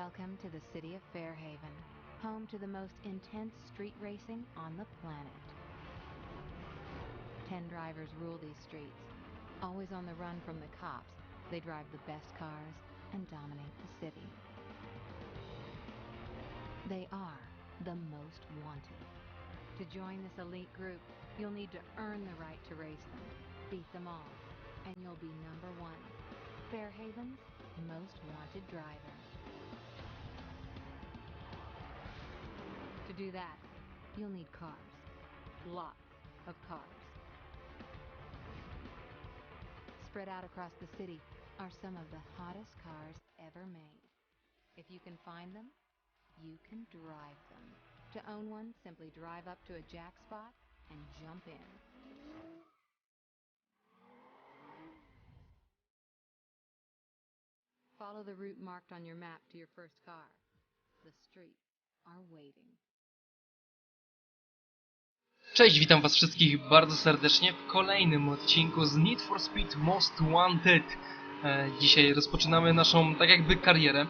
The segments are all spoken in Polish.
Welcome to the city of Fairhaven, home to the most intense street racing on the planet. Ten drivers rule these streets. Always on the run from the cops, they drive the best cars and dominate the city. They are the most wanted. To join this elite group, you'll need to earn the right to race them, beat them all, and you'll be number one. Fairhaven's most wanted driver. To do that, you'll need cars. Lots of cars. Spread out across the city are some of the hottest cars ever made. If you can find them, you can drive them. To own one, simply drive up to a jack spot and jump in. Follow the route marked on your map to your first car. The streets are waiting. Cześć, witam was wszystkich bardzo serdecznie w kolejnym odcinku z Need for Speed Most Wanted. E, dzisiaj rozpoczynamy naszą, tak jakby, karierę.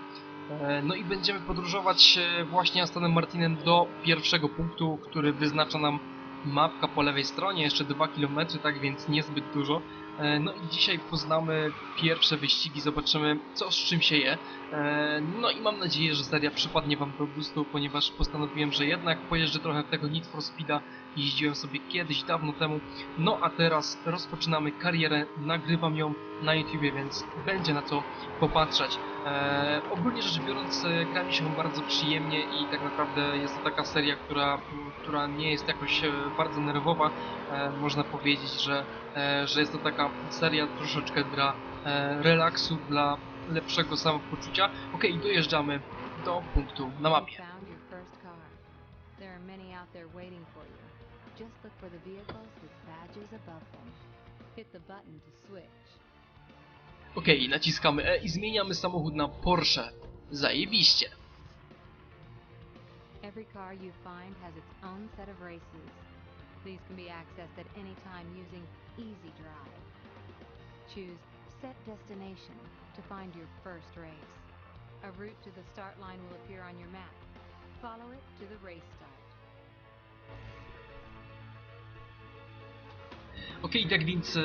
E, no i będziemy podróżować e, właśnie Astonem Martinem do pierwszego punktu, który wyznacza nam mapka po lewej stronie, jeszcze 2 km, tak więc niezbyt dużo. E, no i dzisiaj poznamy pierwsze wyścigi, zobaczymy co z czym się je. E, No i mam nadzieję, że seria przypadnie wam do gustu, ponieważ postanowiłem, że jednak pojeżdżę trochę tego Need for Speeda. Jeździłem sobie kiedyś, dawno temu. No a teraz rozpoczynamy karierę, nagrywam ją na YouTubie, więc będzie na co popatrzeć. E, ogólnie rzecz biorąc, e, gra mi się bardzo przyjemnie i tak naprawdę jest to taka seria, która, która nie jest jakoś e, bardzo nerwowa. E, można powiedzieć, że, e, że jest to taka seria troszeczkę dla e, relaksu, dla lepszego samopoczucia. Okej, dojeżdżamy do punktu na mapie. Just look for the vehicles with badges above them. Hit the button to switch. Okej, naciskamy E i zmieniamy samochód na Porsche. Zajebiście. Every car you find has its own set of races. These can be accessed at any time using Easy Drive. Choose Set Destination to find your first race. A route to the start line will appear on your map. Follow it to the race start. Okej, tak więc e,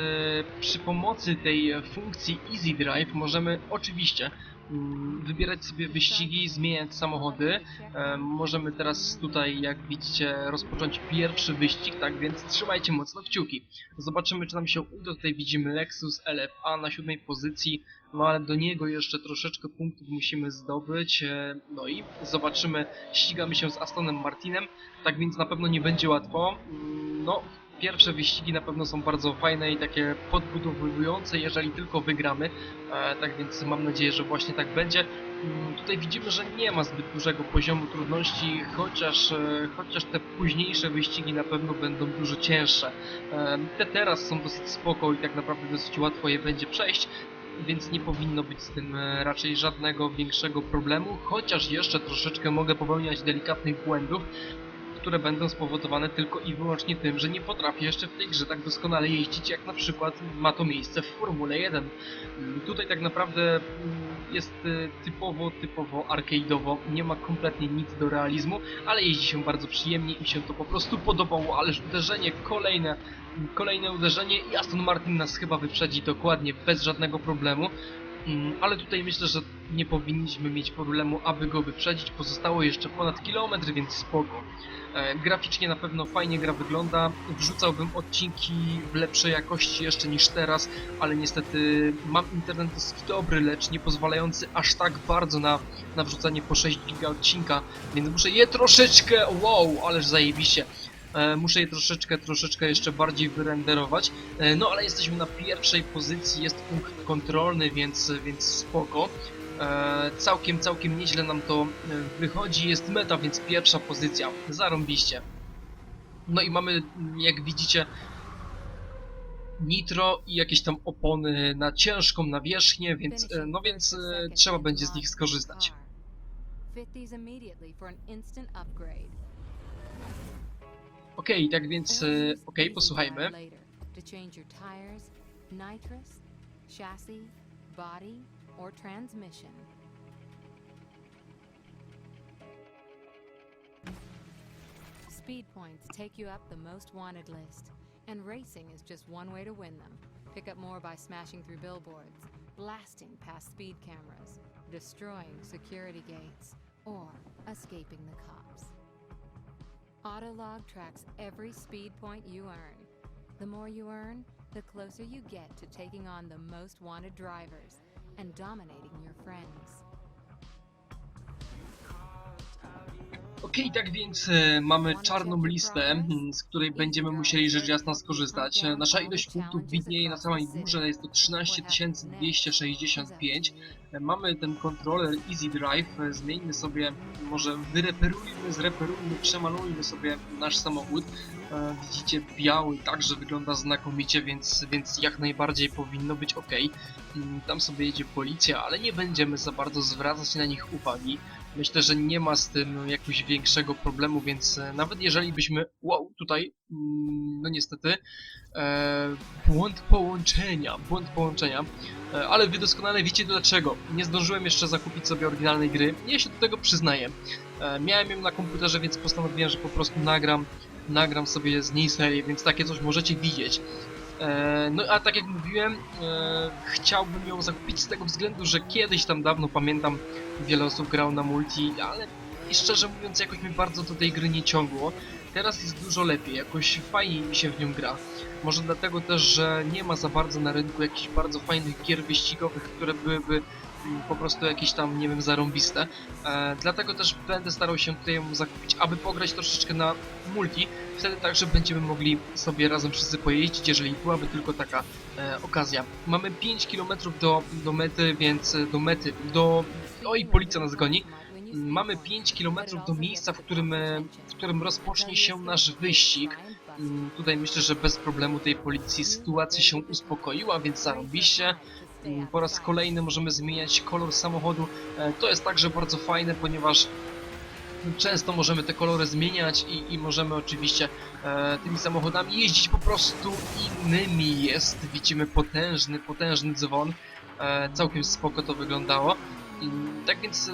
przy pomocy tej funkcji Easy Drive możemy oczywiście mm, wybierać sobie wyścigi, zmieniać samochody. E, możemy teraz tutaj, jak widzicie, rozpocząć pierwszy wyścig, tak więc trzymajcie mocno kciuki. Zobaczymy, czy nam się uda. Tutaj widzimy Lexus LFA na siódmej pozycji, no ale do niego jeszcze troszeczkę punktów musimy zdobyć. E, no i zobaczymy, ścigamy się z Astonem Martinem, tak więc na pewno nie będzie łatwo. Mm, No, pierwsze wyścigi na pewno są bardzo fajne i takie podbudowujące, jeżeli tylko wygramy. E, tak więc mam nadzieję, że właśnie tak będzie. Mm, Tutaj widzimy, że nie ma zbyt dużego poziomu trudności, chociaż, e, chociaż te późniejsze wyścigi na pewno będą dużo cięższe. E, Te teraz są dosyć spoko i tak naprawdę dosyć łatwo je będzie przejść. Więc nie powinno być z tym raczej żadnego większego problemu, chociaż jeszcze troszeczkę mogę popełniać delikatnych błędów, które będą spowodowane tylko i wyłącznie tym, że nie potrafię jeszcze w tej grze tak doskonale jeździć, jak na przykład ma to miejsce w Formule 1. Mm, Tutaj tak naprawdę mm, jest e, typowo, typowo arcade'owo, nie ma kompletnie nic do realizmu, ale jeździ się bardzo przyjemnie i się to po prostu podobało, ależ uderzenie kolejne, kolejne uderzenie i Aston Martin nas chyba wyprzedzi dokładnie, bez żadnego problemu. Mm, Ale tutaj myślę, że nie powinniśmy mieć problemu, aby go wyprzedzić. Pozostało jeszcze ponad kilometr, więc spoko. E, graficznie na pewno fajnie gra wygląda. Wrzucałbym odcinki w lepszej jakości jeszcze niż teraz, ale niestety mam internet dosyć dobry, lecz nie pozwalający aż tak bardzo na, na wrzucanie po 6 giga odcinka, więc muszę je troszeczkę, wow, ależ zajebiście. E, muszę je troszeczkę, troszeczkę jeszcze bardziej wyrenderować. E, no ale jesteśmy na pierwszej pozycji, jest punkt kontrolny, więc, więc spoko. E, całkiem, całkiem nieźle nam to e, wychodzi, jest meta, więc pierwsza pozycja, zarąbiście. No i mamy, jak widzicie, nitro i jakieś tam opony na ciężką nawierzchnię, więc, e, no więc trzeba będzie z nich skorzystać. Okej, tak więc, e, Easy posłuchajmy. To change your tires, nitrous, chassis, body, or transmission. Speed points take you up the most wanted list, and racing is just one way to win them. Pick up more by smashing through billboards, blasting past speed cameras, destroying security gates, or escaping the cops. Autolog tracks every speed point you earn. The more you earn, the closer you get to taking on the most wanted drivers and dominating your friends. Okej, tak więc e, mamy czarną listę, m, z której będziemy musieli rzecz jasna skorzystać. E, Nasza ilość punktów widnieje na samej górze, jest to 13 265. E, Mamy ten kontroler Easy Drive, zmieńmy sobie, może wyreperujmy, zreperujmy, przemalujmy sobie nasz samochód. Widzicie, biały także wygląda znakomicie, więc, więc jak najbardziej powinno być ok. Tam sobie jedzie policja, ale nie będziemy za bardzo zwracać na nich uwagi. Myślę, że nie ma z tym jakiegoś większego problemu, więc e, nawet jeżeli byśmy... Wow, tutaj... mm, No niestety... E, błąd połączenia, błąd połączenia. E, ale wy doskonale wiecie dlaczego. Nie zdążyłem jeszcze zakupić sobie oryginalnej gry. Ja się do tego przyznaję. E, miałem ją na komputerze, więc postanowiłem, że po prostu nagram, nagram sobie z niej serię, więc takie coś możecie widzieć. E, No a tak jak mówiłem, e, chciałbym ją zakupić z tego względu, że kiedyś tam dawno pamiętam wiele osób grało na multi, ale i szczerze mówiąc jakoś mnie bardzo do tej gry nie ciągło. Teraz jest dużo lepiej, jakoś fajniej mi się w nią gra. Może dlatego też, że nie ma za bardzo na rynku jakichś bardzo fajnych gier wyścigowych, które byłyby po prostu jakieś tam, nie wiem, zarąbiste. E, dlatego też będę starał się tutaj ją zakupić, aby pograć troszeczkę na multi. Wtedy także będziemy mogli sobie razem wszyscy pojeździć, jeżeli byłaby tylko taka e, okazja. Mamy 5 km do, do mety, więc e, do mety, do... Oj, policja nas goni. Mamy 5 km do miejsca, w którym, e, w którym rozpocznie się nasz wyścig. Mm, Tutaj myślę, że bez problemu tej policji sytuacja się uspokoiła, więc zarobiście. Mm, Po raz kolejny możemy zmieniać kolor samochodu. E, To jest także bardzo fajne, ponieważ często możemy te kolory zmieniać i, i możemy oczywiście e, tymi samochodami jeździć po prostu innymi. Jest, widzimy potężny, potężny dzwon. E, całkiem spoko to wyglądało. I, tak więc e,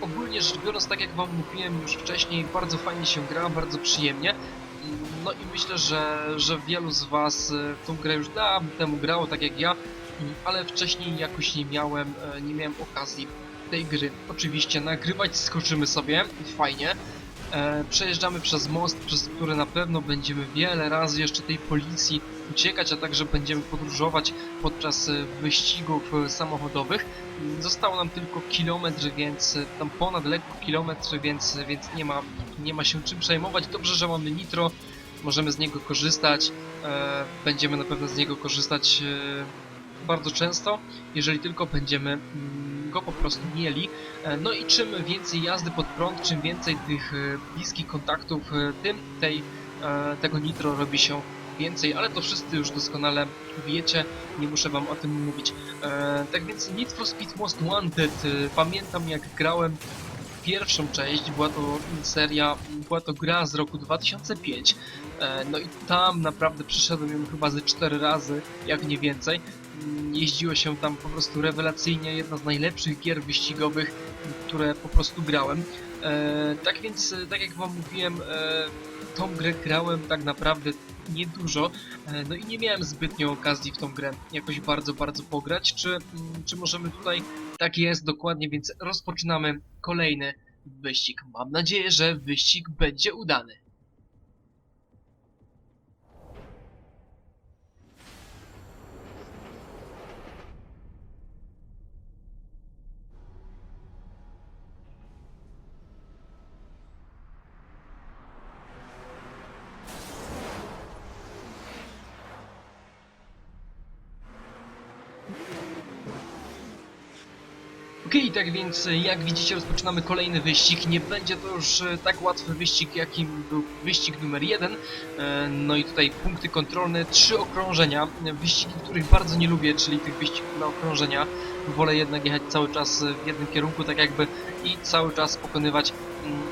ogólnie rzecz biorąc, tak jak wam mówiłem już wcześniej, bardzo fajnie się gra, bardzo przyjemnie. No i myślę, że, że wielu z was e, w tą grę już dawno temu grało, tak jak ja, ale wcześniej jakoś nie miałem, e, nie miałem okazji tej gry. Oczywiście nagrywać skoczymy sobie, fajnie. E, przejeżdżamy przez most, przez który na pewno będziemy wiele razy jeszcze tej policji uciekać, a także będziemy podróżować podczas e, wyścigów samochodowych. Zostało nam tylko kilometr, więc tam ponad lekko kilometr, więc, więc nie, ma, nie ma się czym przejmować. Dobrze, że mamy nitro, możemy z niego korzystać. Będziemy na pewno z niego korzystać bardzo często, jeżeli tylko będziemy mm, go po prostu mieli. E, No i czym więcej jazdy pod prąd, czym więcej tych e, bliskich kontaktów, e, tym tej, tego nitro robi się więcej, ale to wszyscy już doskonale wiecie, nie muszę wam o tym mówić. Tak więc for Speed Most Wanted, pamiętam jak grałem pierwszą część, była to seria, była to gra z roku 2005, e, no i tam naprawdę przeszedłem ją chyba ze 4 razy, jak nie więcej. Jeździło się tam po prostu rewelacyjnie, jedna z najlepszych gier wyścigowych, które po prostu grałem. E, tak więc, e, tak jak wam mówiłem, e, tą grę grałem tak naprawdę niedużo, e, no i nie miałem zbytnio okazji w tą grę jakoś bardzo, bardzo pograć. Czy, mm, czy możemy tutaj... Tak jest, dokładnie, więc rozpoczynamy kolejny wyścig. Mam nadzieję, że wyścig będzie udany. Okej, tak więc e, jak widzicie rozpoczynamy kolejny wyścig. Nie będzie to już e, tak łatwy wyścig, jakim był wyścig numer jeden. E, No i tutaj punkty kontrolne, trzy okrążenia. Wyścigi, których bardzo nie lubię, czyli tych wyścigów na okrążenia. Wolę jednak jechać cały czas w jednym kierunku, tak jakby i cały czas pokonywać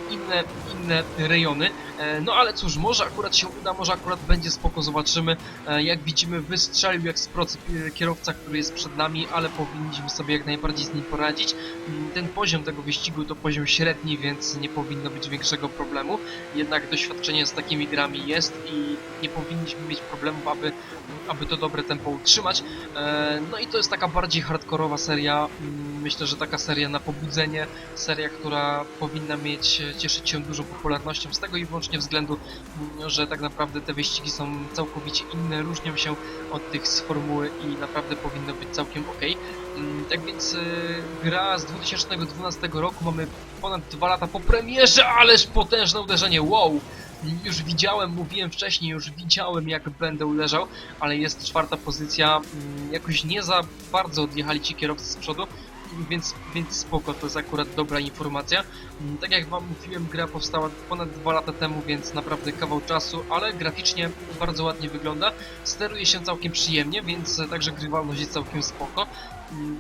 inne, inne rejony. E, No ale cóż, może akurat się uda, może akurat będzie spoko, zobaczymy. E, Jak widzimy, wystrzelił jak z procy e, kierowca, który jest przed nami, ale powinniśmy sobie jak najbardziej z nim poradzić. Mm, Ten poziom tego wyścigu to poziom średni, więc nie powinno być większego problemu. Jednak doświadczenie z takimi grami jest i nie powinniśmy mieć problemów, aby, aby to dobre tempo utrzymać. No i to jest taka bardziej hardkorowa seria. Mm, Myślę, że taka seria na pobudzenie, seria, która powinna mieć, cieszyć się dużą popularnością z tego i wyłącznie względu, mm, że tak naprawdę te wyścigi są całkowicie inne, różnią się od tych z formuły i naprawdę powinno być całkiem ok. Mm, Tak więc y, gra z 2012 roku, mamy ponad dwa lata po premierze, ależ potężne uderzenie, wow! Już widziałem, mówiłem wcześniej, już widziałem jak będę uderzał, ale jest czwarta pozycja, mm, jakoś nie za bardzo odjechali ci kierowcy z przodu, więc, więc spoko, to jest akurat dobra informacja. Mm, Tak jak wam mówiłem, gra powstała ponad dwa lata temu, więc naprawdę kawał czasu, ale graficznie bardzo ładnie wygląda. Steruje się całkiem przyjemnie, więc także grywalność jest całkiem spoko. Mm,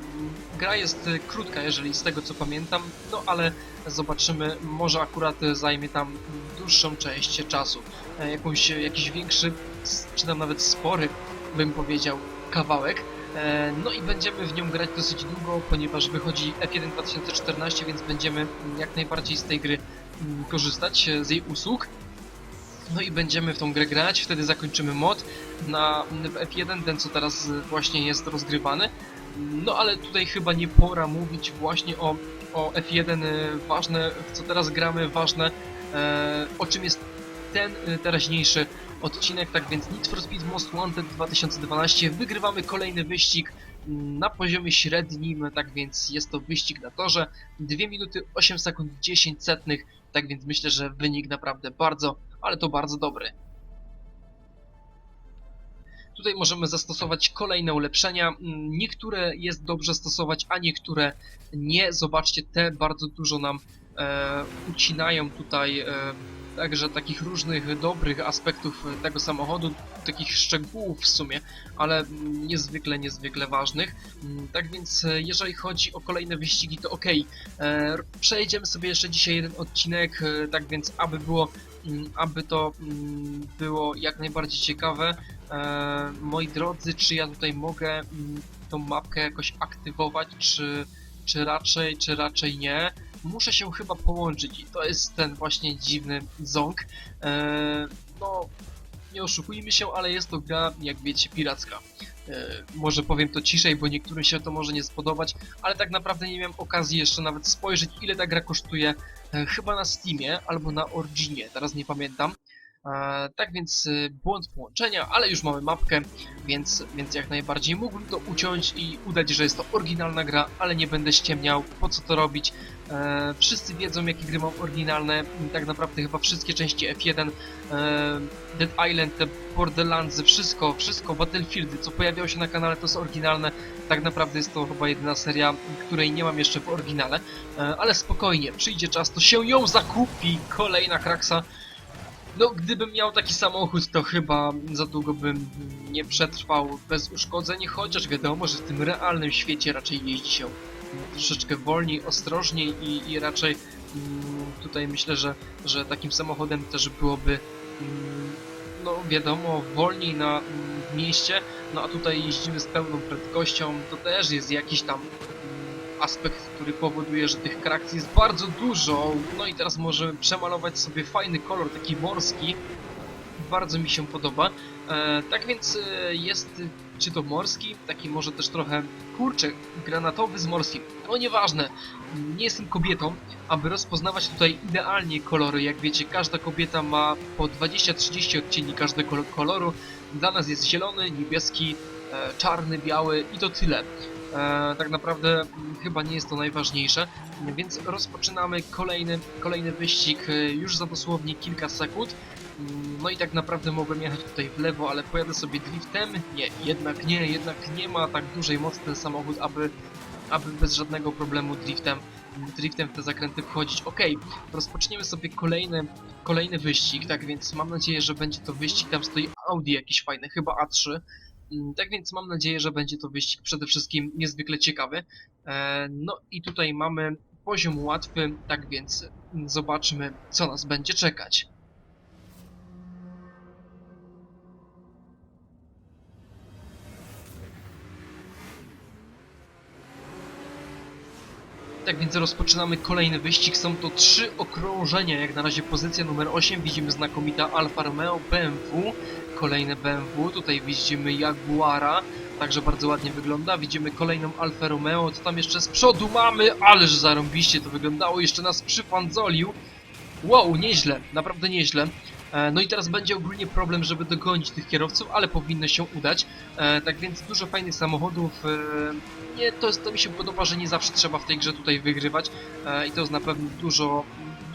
Gra jest e, krótka, jeżeli z tego co pamiętam, no ale zobaczymy, może akurat zajmie tam dłuższą część czasu. E, Jakąś, jakiś większy, czy tam nawet spory, bym powiedział, kawałek. E, No i będziemy w nią grać dosyć długo, ponieważ wychodzi F1 2014, więc będziemy mm, jak najbardziej z tej gry mm, korzystać, e, z jej usług. No i będziemy w tą grę grać, wtedy zakończymy mod na w F1, ten co teraz e, właśnie jest rozgrywany. No ale tutaj chyba nie pora mówić właśnie o, o F1, e, ważne, w co teraz gramy, ważne, e, o czym jest ten teraźniejszy odcinek, tak więc Need for Speed Most Wanted 2012 wygrywamy kolejny wyścig mm, na poziomie średnim, tak więc jest to wyścig na torze 2 minuty 8 sekund 10 setnych, tak więc myślę, że wynik naprawdę bardzo, ale to bardzo dobry. Tutaj możemy zastosować kolejne ulepszenia. Mm, Niektóre jest dobrze stosować, a niektóre nie. Zobaczcie, te bardzo dużo nam e, ucinają tutaj e, także takich różnych dobrych aspektów tego samochodu, takich szczegółów w sumie, ale niezwykle, niezwykle ważnych. Mm, Tak więc e, jeżeli chodzi o kolejne wyścigi, to ok. Przejdziemy sobie jeszcze dzisiaj jeden odcinek, e, tak więc aby było, mm, aby to mm, było jak najbardziej ciekawe. E, moi drodzy, czy ja tutaj mogę tą mapkę jakoś aktywować, czy, czy raczej, czy raczej nie? Muszę się chyba połączyć i to jest ten właśnie dziwny ząg. E, no, nie oszukujmy się, ale jest to gra, jak wiecie, piracka. E, może powiem to ciszej, bo niektórym się to może nie spodobać, ale tak naprawdę nie miałem okazji jeszcze nawet spojrzeć, ile ta gra kosztuje. E, chyba na Steamie albo na Originie, teraz nie pamiętam. E, tak więc e, błąd połączenia, ale już mamy mapkę, więc, więc jak najbardziej mógłbym to uciąć i udać, że jest to oryginalna gra, ale nie będę ściemniał, po co to robić. E, wszyscy wiedzą, jakie gry mam oryginalne, tak naprawdę chyba wszystkie części F1, e, Dead Island, te Borderlands, wszystko, wszystko, Battlefieldy, co pojawiało się na kanale, to są oryginalne. Tak naprawdę jest to chyba jedyna seria, której nie mam jeszcze w oryginale, ale spokojnie, przyjdzie czas, to się ją zakupi, kolejna kraksa. No, gdybym miał taki samochód, to chyba za długo bym nie przetrwał bez uszkodzeń, chociaż wiadomo, że w tym realnym świecie raczej jeździ się troszeczkę wolniej, ostrożniej i, i raczej mm, tutaj myślę, że, że takim samochodem też byłoby mm, no wiadomo, wolniej na mm, mieście, no a tutaj jeździmy z pełną prędkością, to też jest jakiś tam aspekt, który powoduje, że tych krakcji jest bardzo dużo. No i teraz możemy przemalować sobie fajny kolor, taki morski. Bardzo mi się podoba. E, tak więc e, jest czy to morski, taki może też trochę kurczę, granatowy z morskim. No nieważne, nie jestem kobietą, aby rozpoznawać tutaj idealnie kolory. Jak wiecie, każda kobieta ma po 20-30 odcieni każdego kol- koloru. Dla nas jest zielony, niebieski, e, czarny, biały i to tyle. E, tak naprawdę mm, chyba nie jest to najważniejsze, więc rozpoczynamy kolejny, kolejny wyścig e, już za dosłownie kilka sekund. Mm, No i tak naprawdę mogłem jechać tutaj w lewo, ale pojadę sobie driftem. Nie, jednak nie, jednak nie ma tak dużej mocy ten samochód, aby, aby bez żadnego problemu driftem, driftem w te zakręty wchodzić. Ok, rozpoczniemy sobie kolejny, kolejny wyścig, tak więc mam nadzieję, że będzie to wyścig, tam stoi Audi jakiś fajny, chyba A3. Mm, Tak więc mam nadzieję, że będzie to wyścig przede wszystkim niezwykle ciekawy. E, No i tutaj mamy poziom łatwy, tak więc zobaczmy, co nas będzie czekać. Tak więc rozpoczynamy kolejny wyścig. Są to trzy okrążenia. Jak na razie pozycja numer 8. Widzimy znakomita Alfa Romeo, BMW. Kolejne BMW. Tutaj widzimy Jaguara. Także bardzo ładnie wygląda. Widzimy kolejną Alfa Romeo. Co tam jeszcze z przodu mamy? Ależ zarąbiście to wyglądało. Jeszcze nas przyfandzolił. Wow, nieźle. Naprawdę nieźle. E, No i teraz będzie ogólnie problem, żeby dogonić tych kierowców, ale powinno się udać. E, Tak więc dużo fajnych samochodów. e, Nie, to, jest, to mi się podoba, że nie zawsze trzeba w tej grze tutaj wygrywać i to jest na pewno dużo,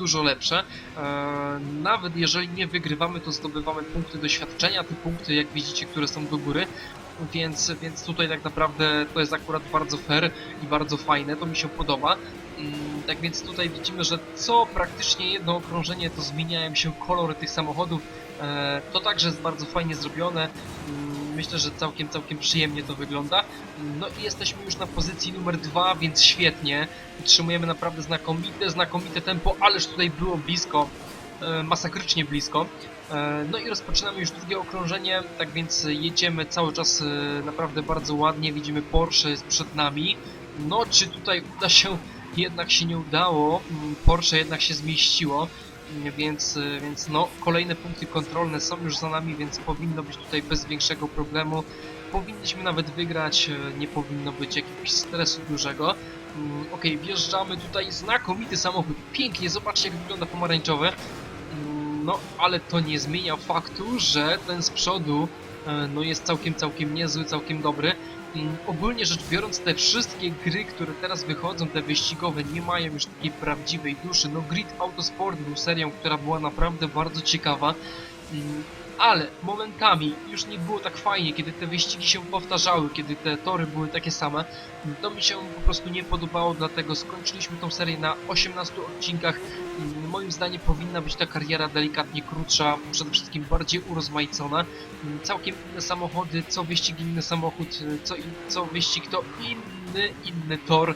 dużo lepsze. E, Nawet jeżeli nie wygrywamy, to zdobywamy punkty doświadczenia, te punkty, jak widzicie, które są do góry. Więc, więc tutaj tak naprawdę to jest akurat bardzo fair i bardzo fajne, to mi się podoba. Mm, Tak więc tutaj widzimy, że co praktycznie jedno okrążenie to zmieniają się kolory tych samochodów. E, To także jest bardzo fajnie zrobione. Myślę, że całkiem, całkiem przyjemnie to wygląda. No i jesteśmy już na pozycji numer dwa, więc świetnie. Utrzymujemy naprawdę znakomite, znakomite tempo, ależ tutaj było blisko, e, masakrycznie blisko. E, No i rozpoczynamy już drugie okrążenie, tak więc jedziemy cały czas e, naprawdę bardzo ładnie. Widzimy Porsche jest przed nami. No, czy tutaj uda się jednak się nie udało. Mm, Porsche jednak się zmieściło, więc, y, więc no, kolejne punkty kontrolne są już za nami, więc powinno być tutaj bez większego problemu. Powinniśmy nawet wygrać, y, nie powinno być jakiegoś stresu dużego. Mm, Ok, wjeżdżamy tutaj, znakomity samochód, pięknie, zobaczcie jak wygląda pomarańczowy. Mm, No, ale to nie zmienia faktu, że ten z przodu e, no jest całkiem, całkiem niezły, całkiem dobry. Ogólnie rzecz biorąc, te wszystkie gry, które teraz wychodzą, te wyścigowe, nie mają już takiej prawdziwej duszy. No, Grid Autosport był serią, która była naprawdę bardzo ciekawa, ale momentami już nie było tak fajnie, kiedy te wyścigi się powtarzały, kiedy te tory były takie same. To mi się po prostu nie podobało, dlatego skończyliśmy tą serię na 18 odcinkach. Moim zdaniem powinna być ta kariera delikatnie krótsza, przede wszystkim bardziej urozmaicona. Całkiem inne samochody, co wyścig inny samochód, co, in, co wyścig to inny, inny tor.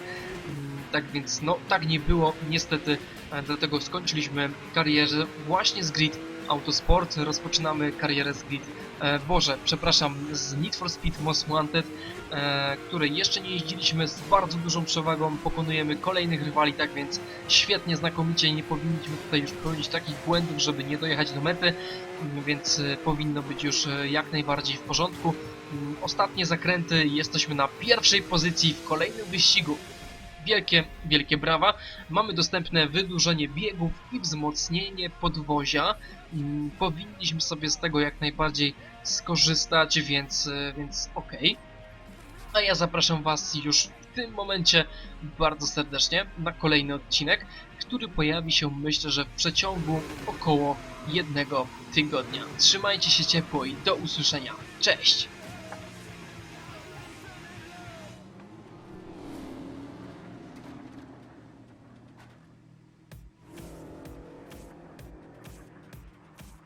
Tak więc no, tak nie było niestety, dlatego skończyliśmy karierę właśnie z Grid Autosport, rozpoczynamy karierę z Grid, e, Boże, przepraszam, z Need for Speed Most Wanted, e, której jeszcze nie jeździliśmy z bardzo dużą przewagą, pokonujemy kolejnych rywali, tak więc świetnie, znakomicie, nie powinniśmy tutaj już popełnić takich błędów, żeby nie dojechać do mety, mm, więc e, powinno być już e, jak najbardziej w porządku. Mm, Ostatnie zakręty, jesteśmy na pierwszej pozycji w kolejnym wyścigu. Wielkie, wielkie brawa. Mamy dostępne wydłużenie biegów i wzmocnienie podwozia. Mm, Powinniśmy sobie z tego jak najbardziej skorzystać, więc, e, więc okej. A ja zapraszam Was już w tym momencie bardzo serdecznie na kolejny odcinek, który pojawi się myślę, że w przeciągu około jednego tygodnia. Trzymajcie się ciepło i do usłyszenia. Cześć!